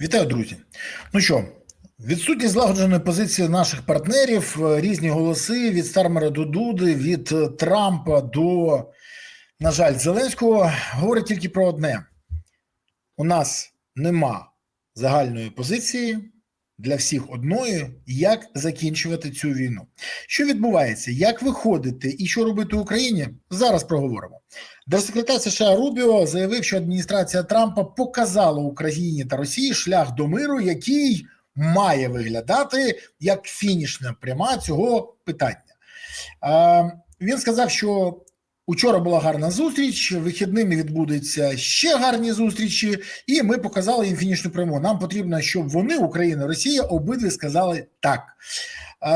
Вітаю, друзі. Ну що, відсутність злагодженої позиції наших партнерів, е, різні голоси від Стармера до Дуди, від е, Трампа до, на жаль, Зеленського говорять тільки про одне: у нас нема загальної позиції для всіх одної, як закінчувати цю війну. Що відбувається, як виходити і що робити Україні? Зараз проговоримо. Держсекретар США Рубіо заявив, що адміністрація Трампа показала Україні та Росії шлях до миру, який має виглядати як фінішна пряма цього питання. Е, Він сказав, що учора була гарна зустріч, вихідними відбудуться ще гарні зустрічі, і ми показали їм фінішну пряму. Нам потрібно, щоб вони, Україна Росія, обидві сказали так.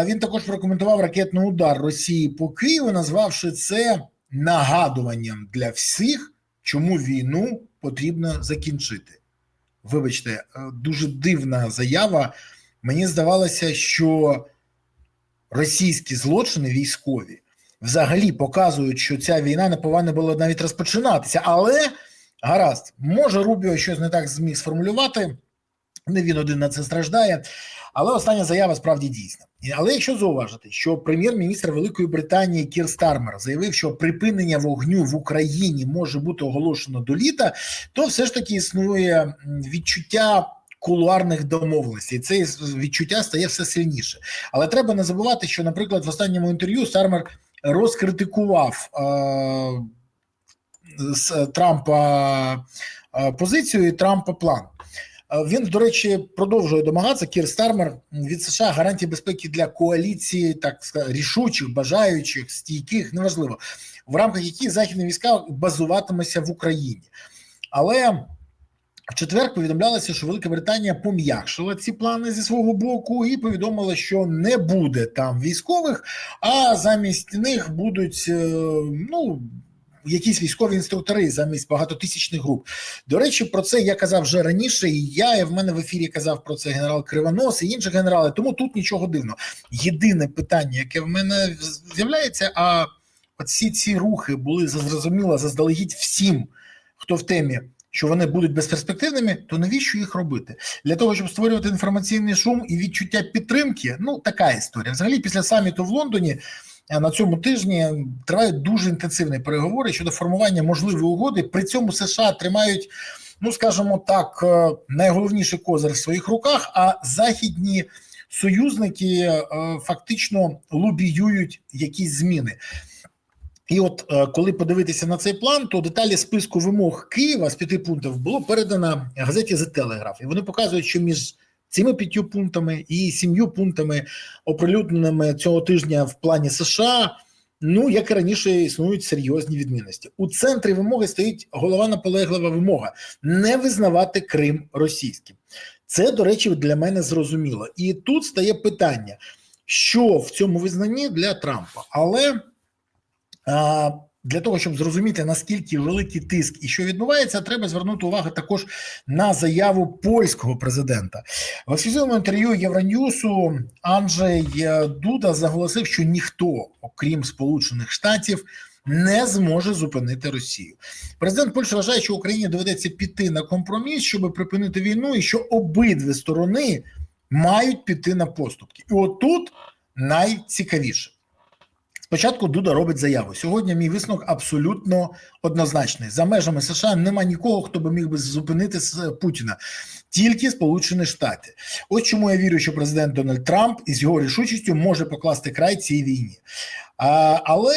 Він також прокоментував ракетний удар Росії по Києву, назвавши це нагадуванням для всіх, чому війну потрібно закінчити. Вибачте, е, дуже дивна заява. Мені здавалося, що російські злочини військові взагалі показують, що ця війна не повинна була навіть розпочинатися. Але гаразд, може Рубіо щось не так зміг сформулювати. Не він один на це страждає. Але остання заява справді дійсна. Але якщо зауважити, що прем'єр-міністр Великої Британії Кір Стармер заявив, що припинення вогню в Україні може бути оголошено до літа, то все ж таки існує відчуття. Кулуарних домовленостей це відчуття стає все сильніше, але треба не забувати, що, наприклад, в останньому інтерв'ю Стармер розкритикував е- з Трампа е позицію і Трампа план. Він, до речі, продовжує домагатися Кір Стармер від США гарантії безпеки для коаліції, так сказати, рішучих, бажаючих, стійких, неважливо, в рамках яких західні війська базуватимуться в Україні. Але в четвер повідомлялося, що Велика Британія пом'якшила ці плани зі свого боку і повідомила, що не буде там військових, а замість них будуть ну якісь військові інструктори замість багатотисячних груп. До речі, про це я казав вже раніше. І я і в мене в ефірі казав про це генерал Кривонос і інші генерали. Тому тут нічого дивного. Єдине питання, яке в мене з'являється, а всі ці рухи були зрозуміло заздалегідь всім, хто в темі. Що вони будуть безперспективними, то навіщо їх робити? Для того, щоб створювати інформаційний шум і відчуття підтримки. Ну така історія. Взагалі, після саміту в Лондоні на цьому тижні тривають дуже інтенсивні переговори щодо формування можливої угоди. При цьому США тримають, ну скажімо так, найголовніший козир в своїх руках, а західні союзники фактично лобіюють якісь зміни. І от коли подивитися на цей план, то деталі списку вимог Києва з п'яти пунктів було передано газеті The Telegraph. І вони показують, що між цими п'ятью пунктами і сім'ю пунктами, оприлюдненими цього тижня в плані США. Ну, як і раніше, існують серйозні відмінності. У центрі вимоги стоїть голова наполеглива вимога не визнавати Крим російським. Це, до речі, для мене зрозуміло. І тут стає питання, що в цьому визнанні для Трампа. Але для того, щоб зрозуміти, наскільки великий тиск і що відбувається, треба звернути увагу також на заяву польського президента. В офіційному інтерв'ю Євроньюсу Анджей Дуда заголосив, що ніхто, окрім Сполучених Штатів, не зможе зупинити Росію. Президент Польщі вважає, що Україні доведеться піти на компроміс, щоб припинити війну, і що обидві сторони мають піти на поступки. І отут найцікавіше. Спочатку Дуда робить заяву. Сьогодні мій висновок абсолютно однозначний. За межами США нема нікого, хто би міг би зупинити Путіна, тільки Сполучені Штати. Ось чому я вірю, що президент Дональд Трамп із його рішучістю може покласти край цій війні. А, Але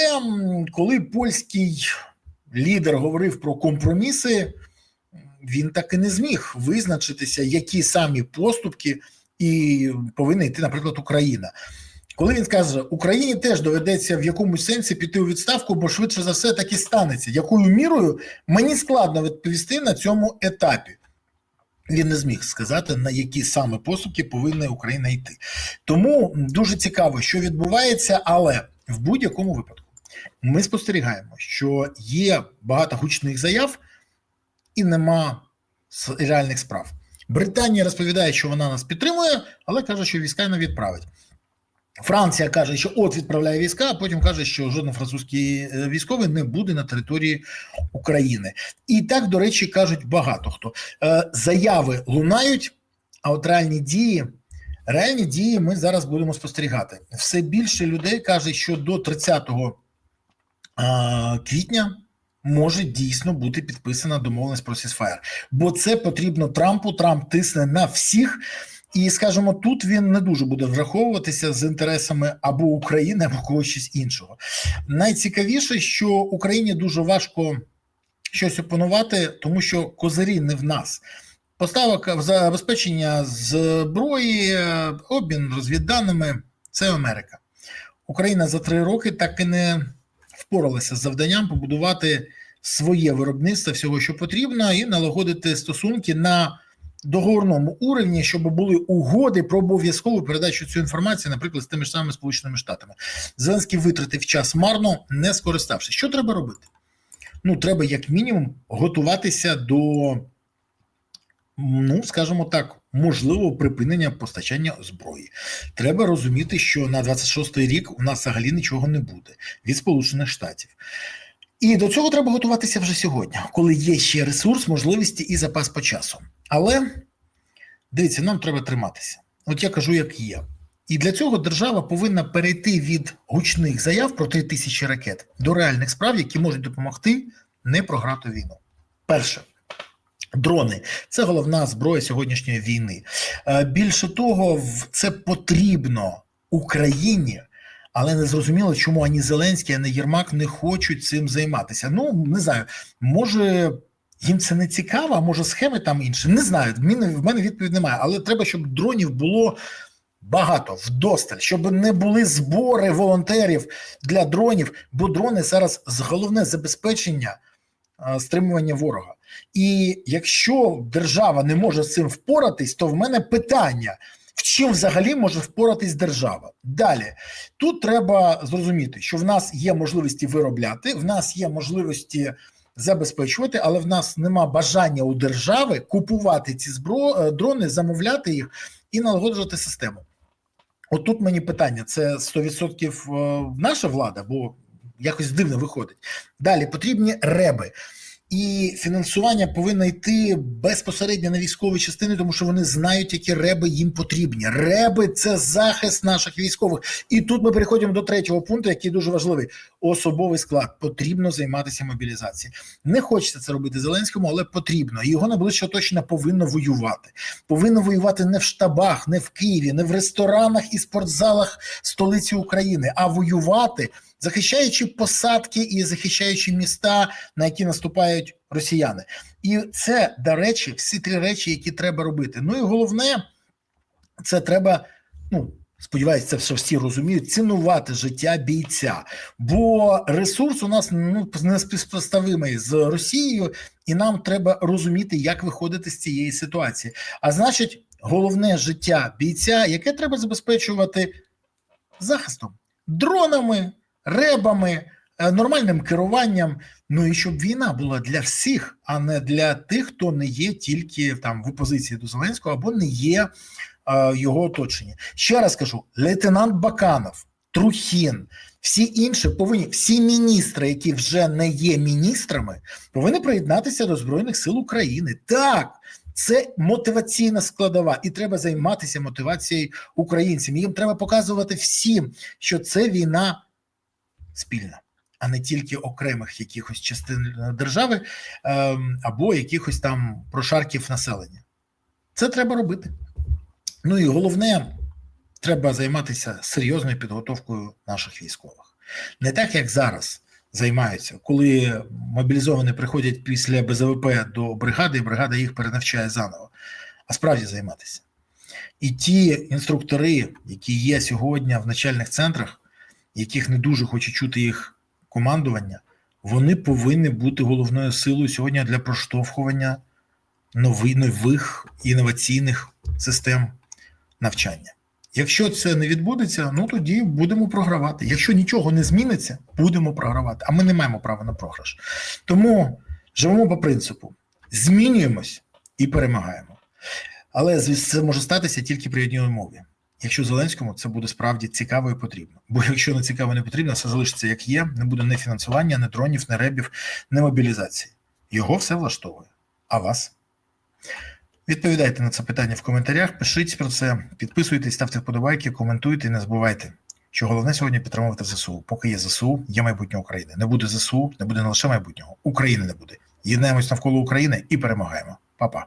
коли польський лідер говорив про компроміси, він так і не зміг визначитися, які самі поступки і повинна йти, наприклад, Україна. Коли він каже, Україні теж доведеться в якомусь сенсі піти у відставку, бо швидше за все так і станеться. Якою мірою мені складно відповісти на цьому етапі? Він не зміг сказати, на які саме поступки повинна Україна йти. Тому дуже цікаво, що відбувається, але в будь-якому випадку ми спостерігаємо, що є багато гучних заяв і нема реальних справ. Британія розповідає, що вона нас підтримує, але каже, що війська не відправить. Франція каже, що от відправляє війська, а потім каже, що жоден французький військовий не буде на території України. І так, до речі, кажуть багато хто. Е, Заяви лунають, А от реальні дії, реальні дії ми зараз будемо спостерігати. Все більше людей каже, що до 30 квітня може дійсно бути підписана домовленість про сісфаєр. Бо це потрібно Трампу. Трамп тисне на всіх. І скажімо, тут він не дуже буде враховуватися з інтересами або України, або когось щось іншого. Найцікавіше, що Україні дуже важко щось опанувати, тому що козирі не в нас. Поставок забезпечення зброї, обмін розвідданими це Америка. Україна за три роки так і не впоралася з завданням побудувати своє виробництво всього, що потрібно, і налагодити стосунки на договорному уровні, щоб були угоди про обов'язкову передачу цієї інформації, наприклад, з тими ж самими Сполученими Штатами. Зеленський витратив час марно, не скориставшись. Що треба робити? Ну, треба, як мінімум, готуватися до, ну, скажімо так, можливого припинення постачання зброї. Треба розуміти, що на 26-й рік у нас взагалі нічого не буде від Сполучених Штатів. І до цього треба готуватися вже сьогодні, коли є ще ресурс, можливості і запас по часу. Але дивіться, нам треба триматися. От я кажу, як є. І для цього держава повинна перейти від гучних заяв про 3 тисячі ракет до реальних справ, які можуть допомогти не програти війну. Перше. Дрони це головна зброя сьогоднішньої війни. Більше того, це потрібно Україні, але не зрозуміло, чому ані Зеленський, ані Єрмак не хочуть цим займатися. Ну не знаю, може їм це не цікаво, а може схеми там інші. Не знаю. В мене відповідь немає, але треба, щоб дронів було. Багато вдосталь, щоб не були збори волонтерів для дронів, бо дрони зараз головне забезпечення стримування ворога. І якщо держава не може з цим впоратись, то в мене питання: в чим взагалі може впоратись держава? Далі тут треба зрозуміти, що в нас є можливості виробляти, в нас є можливості забезпечувати, але в нас нема бажання у держави купувати ці збро... дрони, замовляти їх і налагоджувати систему. От тут мені питання: це 100% наша влада, бо якось дивно виходить. Далі потрібні реби. І фінансування повинно йти безпосередньо на військові частини, тому що вони знають, які реби їм потрібні. Реби це захист наших військових. І тут ми переходимо до третього пункту, який дуже важливий: особовий склад. Потрібно займатися мобілізацією. Не хочеться це робити Зеленському, але потрібно. Його найближче оточення повинно воювати. Повинно воювати не в штабах, не в Києві, не в ресторанах і спортзалах столиці України, а воювати захищаючи посадки і захищаючи міста, на які наступають росіяни, і це до речі, всі три речі, які треба робити. Ну і головне, це треба. Ну сподіваюся, це все всі розуміють. Цінувати життя бійця, бо ресурс у нас ну не з Росією, і нам треба розуміти, як виходити з цієї ситуації. А значить, головне життя бійця, яке треба забезпечувати захистом, дронами ребами, е, нормальним керуванням. Ну і щоб війна була для всіх, а не для тих, хто не є тільки там в опозиції до Зеленського або не є е, його оточення. Ще раз кажу: лейтенант Баканов, Трухін, всі інші повинні, всі міністри, які вже не є міністрами, повинні приєднатися до Збройних сил України. Так. Це мотиваційна складова, і треба займатися мотивацією українців. Їм треба показувати всім, що це війна спільна, а не тільки окремих якихось частин держави ем, або якихось там прошарків населення. Це треба робити. Ну і головне, треба займатися серйозною підготовкою наших військових. Не так, як зараз займаються, коли мобілізовані приходять після БЗВП до бригади, і бригада їх перенавчає заново, а справді займатися. І ті інструктори, які є сьогодні в начальних центрах, яких не дуже хоче чути їх командування, вони повинні бути головною силою сьогодні для проштовхування нових інноваційних систем навчання. Якщо це не відбудеться, ну тоді будемо програвати. Якщо нічого не зміниться, будемо програвати. А ми не маємо права на програш. Тому живемо по принципу: змінюємось і перемагаємо. Але це може статися тільки при одній умові якщо Зеленському це буде справді цікаво і потрібно. Бо якщо не цікаво, не потрібно, все залишиться як є. Не буде ні фінансування, ні дронів, ні ребів, ні мобілізації. Його все влаштовує. А вас? Відповідайте на це питання в коментарях, пишіть про це, підписуйтесь, ставте вподобайки, коментуйте і не забувайте, що головне сьогодні підтримувати ЗСУ. Поки є ЗСУ, є майбутнє України. Не буде ЗСУ, не буде не лише майбутнього, України не буде. Єднаємось навколо України і перемагаємо. Па-па.